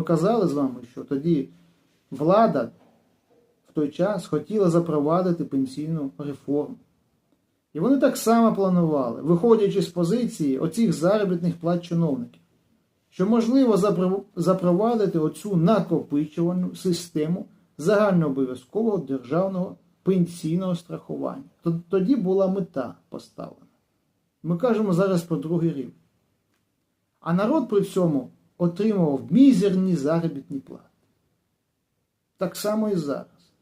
Ми казали з вами, що тоді влада в той час хотіла запровадити пенсійну реформу. І вони так само планували, виходячи з позиції оцих заробітних плат чиновників, що можливо запровадити оцю накопичувальну систему загальнообов'язкового державного пенсійного страхування. Тоді була мета поставлена. Ми кажемо зараз про другий рівень. А народ при цьому отримував мізерні заробітні плати. Так само і зараз.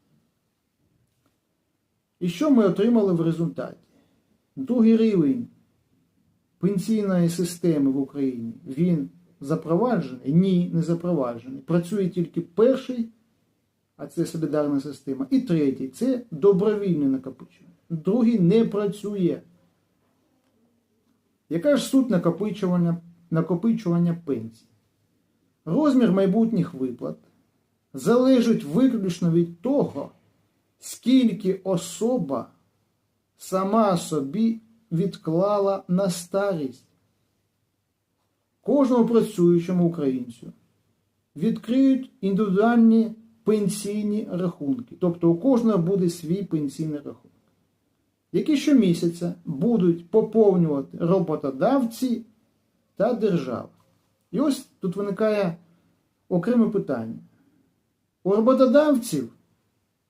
І що ми отримали в результаті? Другий рівень пенсійної системи в Україні він запроваджений? Ні, не запроваджений. Працює тільки перший, а це солідарна система, і третій це добровільне накопичення. Другий не працює. Яка ж суть накопичування, накопичування пенсій? Розмір майбутніх виплат залежить виключно від того, скільки особа сама собі відклала на старість. Кожному працюючому українцю відкриють індивідуальні пенсійні рахунки. Тобто у кожного буде свій пенсійний рахунок, які щомісяця будуть поповнювати роботодавці та держава. І ось тут виникає окреме питання. У роботодавців,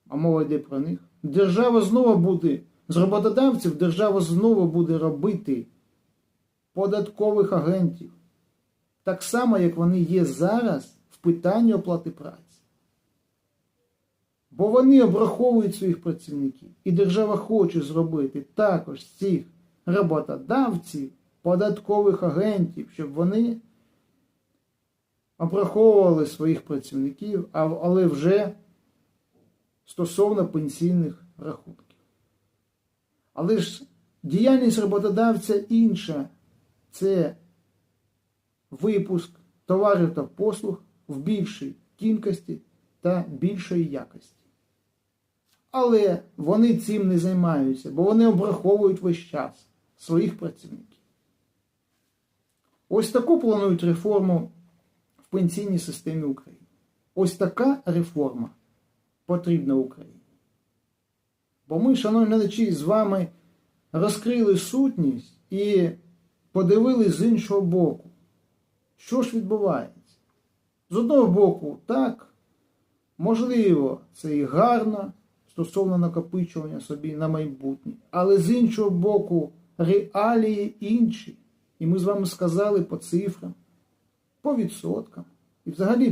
а мова йде про них, держава знову буде, з роботодавців держава знову буде робити податкових агентів. Так само, як вони є зараз в питанні оплати праці. Бо вони обраховують своїх працівників. І держава хоче зробити також цих роботодавців податкових агентів, щоб вони обраховували своїх працівників, але вже стосовно пенсійних рахунків. Але ж діяльність роботодавця інша це випуск товарів та послуг в більшій кількості та більшої якості. Але вони цим не займаються, бо вони обраховують весь час своїх працівників. Ось таку планують реформу пенсійній системі України. Ось така реформа потрібна Україні. Бо ми, шановні глядачі, з вами розкрили сутність і подивились з іншого боку, що ж відбувається. З одного боку, так, можливо, це і гарно стосовно накопичування собі на майбутнє, але з іншого боку, реалії інші. І ми з вами сказали по цифрам, по відсоткам. І взагалі